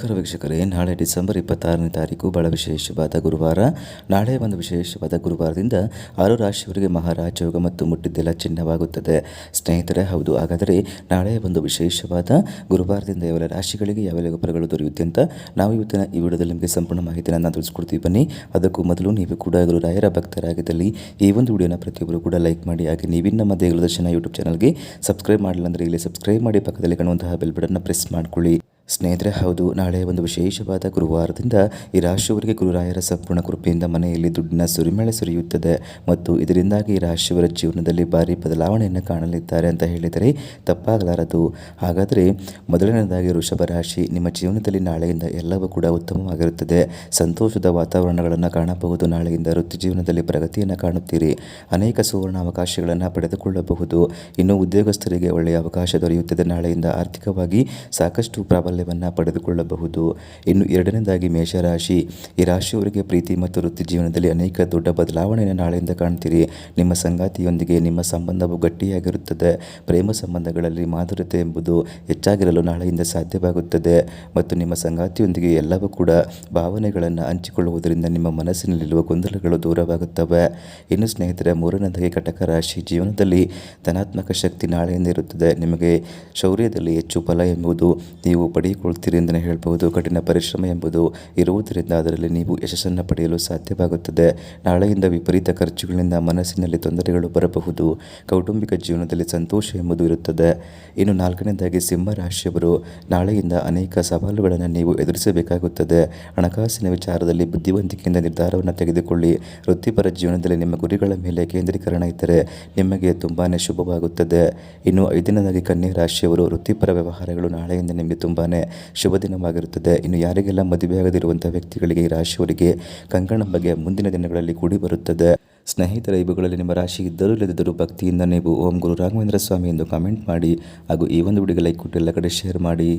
ನಮಸ್ಕಾರ ವೀಕ್ಷಕರೇ, ನಾಳೆ ಡಿಸೆಂಬರ್ ಇಪ್ಪತ್ತಾರನೇ ತಾರೀಕು ಬಹಳ ವಿಶೇಷವಾದ ಗುರುವಾರ. ನಾಳೆ ಒಂದು ವಿಶೇಷವಾದ ಗುರುವಾರದಿಂದ ಆರು ರಾಶಿಯವರಿಗೆ ಮಹಾರಾಜಯೋಗ ಮತ್ತು ಮುಟ್ಟಿದ್ದೆಲ್ಲ ಚಿನ್ನವಾಗುತ್ತದೆ. ಸ್ನೇಹಿತರೆ, ಹೌದು. ಹಾಗಾದರೆ ನಾಳೆ ಒಂದು ವಿಶೇಷವಾದ ಗುರುವಾರದಿಂದ ಯಾವೆಲ್ಲ ರಾಶಿಗಳಿಗೆ, ಯಾವೆಲ್ಲ ಗೊಬ್ಬರಗಳು ದೊರೆಯುತ್ತೆ ಅಂತ ನಾವು ಇವತ್ತಿನ ಈ ವಿಡಿಯೋದಲ್ಲಿ ನಿಮಗೆ ಸಂಪೂರ್ಣ ಮಾಹಿತಿಯನ್ನು ನಾನು ತಿಳಿಸ್ಕೊಡ್ತೀವಿ. ಬನ್ನಿ, ಅದಕ್ಕೂ ಮೊದಲು ನೀವು ಕೂಡ ಗುರುರಾಯರ ಭಕ್ತರಾಗಿದ್ದಲ್ಲಿ ಈ ಒಂದು ವಿಡಿಯೋನ ಪ್ರತಿಯೊಬ್ಬರು ಕೂಡ ಲೈಕ್ ಮಾಡಿ, ಹಾಗೆ ನೀವಿನ ನಮ್ಮ ದೇಗುಲದರ್ಶನ ಯೂಟ್ಯೂಬ್ ಚಾನಲ್ಗೆ ಸಬ್ಸ್ಕ್ರೈಬ್ ಮಾಡಿಲ್ಲ ಅಂದರೆ ಇಲ್ಲಿ ಸಬ್ಸ್ಕ್ರೈಬ್ ಮಾಡಿ, ಪಕ್ಕದಲ್ಲಿ ಕಾಣುವಂತಹ ಬೆಲ್ ಬಟನ್ನ ಪ್ರೆಸ್ ಮಾಡ್ಕೊಳ್ಳಿ. ಸ್ನೇಹಿತರೆ, ಹೌದು. ನಾಳೆ ಒಂದು ವಿಶೇಷವಾದ ಗುರುವಾರದಿಂದ ಈ ರಾಶಿಯವರಿಗೆ ಗುರುರಾಯರ ಸಂಪೂರ್ಣ ಕೃಪೆಯಿಂದ ಮನೆಯಲ್ಲಿ ದುಡ್ಡಿನ ಸುರಿಮಳೆ ಸುರಿಯುತ್ತದೆ. ಮತ್ತು ಇದರಿಂದಾಗಿ ಈ ರಾಶಿಯವರ ಜೀವನದಲ್ಲಿ ಭಾರಿ ಬದಲಾವಣೆಯನ್ನು ಕಾಣಲಿದ್ದಾರೆ ಅಂತ ಹೇಳಿದರೆ ತಪ್ಪಾಗಲಾರದು. ಹಾಗಾದರೆ ಮೊದಲನೇದಾಗಿ ವೃಷಭ ರಾಶಿ, ನಿಮ್ಮ ಜೀವನದಲ್ಲಿ ನಾಳೆಯಿಂದ ಎಲ್ಲವೂ ಕೂಡ ಉತ್ತಮವಾಗಿರುತ್ತದೆ. ಸಂತೋಷದ ವಾತಾವರಣಗಳನ್ನು ಕಾಣಬಹುದು. ನಾಳೆಯಿಂದ ವೃತ್ತಿ ಜೀವನದಲ್ಲಿ ಪ್ರಗತಿಯನ್ನು ಕಾಣುತ್ತೀರಿ. ಅನೇಕ ಸುವರ್ಣ ಅವಕಾಶಗಳನ್ನು ಪಡೆದುಕೊಳ್ಳಬಹುದು. ಇನ್ನು ಉದ್ಯೋಗಸ್ಥರಿಗೆ ಒಳ್ಳೆಯ ಅವಕಾಶ ದೊರೆಯುತ್ತದೆ. ನಾಳೆಯಿಂದ ಆರ್ಥಿಕವಾಗಿ ಸಾಕಷ್ಟು ಪ್ರಾಬಲ್ಯವನ್ನು ಪಡೆದುಕೊಳ್ಳಬಹುದು. ಇನ್ನು ಎರಡನೇದಾಗಿ ಮೇಷರಾಶಿ, ಈ ರಾಶಿಯವರಿಗೆ ಪ್ರೀತಿ ಮತ್ತು ವೃತ್ತಿ ಜೀವನದಲ್ಲಿ ಅನೇಕ ದೊಡ್ಡ ಬದಲಾವಣೆಯನ್ನು ನಾಳೆಯಿಂದ ಕಾಣ್ತೀರಿ. ನಿಮ್ಮ ಸಂಗಾತಿಯೊಂದಿಗೆ ನಿಮ್ಮ ಸಂಬಂಧವು ಗಟ್ಟಿಯಾಗಿರುತ್ತದೆ. ಪ್ರೇಮ ಸಂಬಂಧಗಳಲ್ಲಿ ಮಾಧುರ್ಯತೆ ಎಂಬುದು ಹೆಚ್ಚಾಗಿರಲು ನಾಳೆಯಿಂದ ಸಾಧ್ಯವಾಗುತ್ತದೆ. ಮತ್ತು ನಿಮ್ಮ ಸಂಗಾತಿಯೊಂದಿಗೆ ಎಲ್ಲವೂ ಕೂಡ ಭಾವನೆಗಳನ್ನು ಹಂಚಿಕೊಳ್ಳುವುದರಿಂದ ನಿಮ್ಮ ಮನಸ್ಸಿನಲ್ಲಿರುವ ಗೊಂದಲಗಳು ದೂರವಾಗುತ್ತವೆ. ಇನ್ನು ಸ್ನೇಹಿತರೆ, ಮೂರನೇದಾಗಿ ಕಟಕ ರಾಶಿ, ಜೀವನದಲ್ಲಿ ಧನಾತ್ಮಕ ಶಕ್ತಿ ನಾಳೆಯಿಂದ ಇರುತ್ತದೆ. ನಿಮಗೆ ಶೌರ್ಯದಲ್ಲಿ ಹೆಚ್ಚು ಫಲ ಎಂಬುದು ನೀವು ಪಡೆದುಕೊಳ್ತೀರಿ ಹೇಳ್ಬೋದು ಕಠಿಣ ಪರಿಶ್ರಮ ಎಂಬುದು ಇರುವುದರಿಂದ ಅದರಲ್ಲಿ ನೀವು ಯಶಸ್ಸನ್ನು ಪಡೆಯಲು ಸಾಧ್ಯವಾಗುತ್ತದೆ. ನಾಳೆಯಿಂದ ವಿಪರೀತ ಖರ್ಚುಗಳಿಂದ ಮನಸ್ಸಿನಲ್ಲಿ ತೊಂದರೆಗಳು ಬರಬಹುದು. ಕೌಟುಂಬಿಕ ಜೀವನದಲ್ಲಿ ಸಂತೋಷ ಎಂಬುದು ಇರುತ್ತದೆ. ಇನ್ನು ನಾಲ್ಕನೇದಾಗಿ ಸಿಂಹ ರಾಶಿಯವರು, ನಾಳೆಯಿಂದ ಅನೇಕ ಸವಾಲುಗಳನ್ನು ನೀವು ಎದುರಿಸಬೇಕಾಗುತ್ತದೆ. ಹಣಕಾಸಿನ ವಿಚಾರದಲ್ಲಿ ಬುದ್ಧಿವಂತಿಕೆಯಿಂದ ನಿರ್ಧಾರವನ್ನು ತೆಗೆದುಕೊಳ್ಳಿ. ವೃತ್ತಿಪರ ಜೀವನದಲ್ಲಿ ನಿಮ್ಮ ಗುರಿಗಳ ಮೇಲೆ ಕೇಂದ್ರೀಕರಣ ಇದ್ದರೆ ನಿಮಗೆ ತುಂಬಾ ಶುಭವಾಗುತ್ತದೆ. ಇನ್ನು ಐದನೇದಾಗಿ ಕನ್ಯಾ ರಾಶಿಯವರು, ವೃತ್ತಿಪರ ವ್ಯವಹಾರಗಳು ನಾಳೆಯಿಂದ ನಿಮಗೆ ತುಂಬಾ ಶುಭ ದಿನವಾಗಿರುತ್ತದೆ ಇನ್ನು ಯಾರಿಗೆಲ್ಲ ಮದುವೆಯಾಗದಿರುವಂಥ ವ್ಯಕ್ತಿಗಳಿಗೆ ಈ ರಾಶಿಯವರಿಗೆ ಕಂಕಣ ಬಗ್ಗೆ ಮುಂದಿನ ದಿನಗಳಲ್ಲಿ ಕೂಡಿ ಬರುತ್ತದೆ. ಸ್ನೇಹಿತರ ಇವುಗಳಲ್ಲಿ ನಿಮ್ಮ ರಾಶಿ ಇದ್ದರೂ ಇಲ್ಲದಿದ್ದರೂ ಭಕ್ತಿಯಿಂದ ನೀವು ಓಂ ಗುರು ರಾಘವೇಂದ್ರ ಸ್ವಾಮಿ ಎಂದು ಕಾಮೆಂಟ್ ಮಾಡಿ ಹಾಗೂ ಈ ಒಂದು ವಿಡಿಯೋಗೆ ಲೈಕ್ ಕೊಟ್ಟು ಎಲ್ಲ ಕಡೆ ಶೇರ್ ಮಾಡಿ.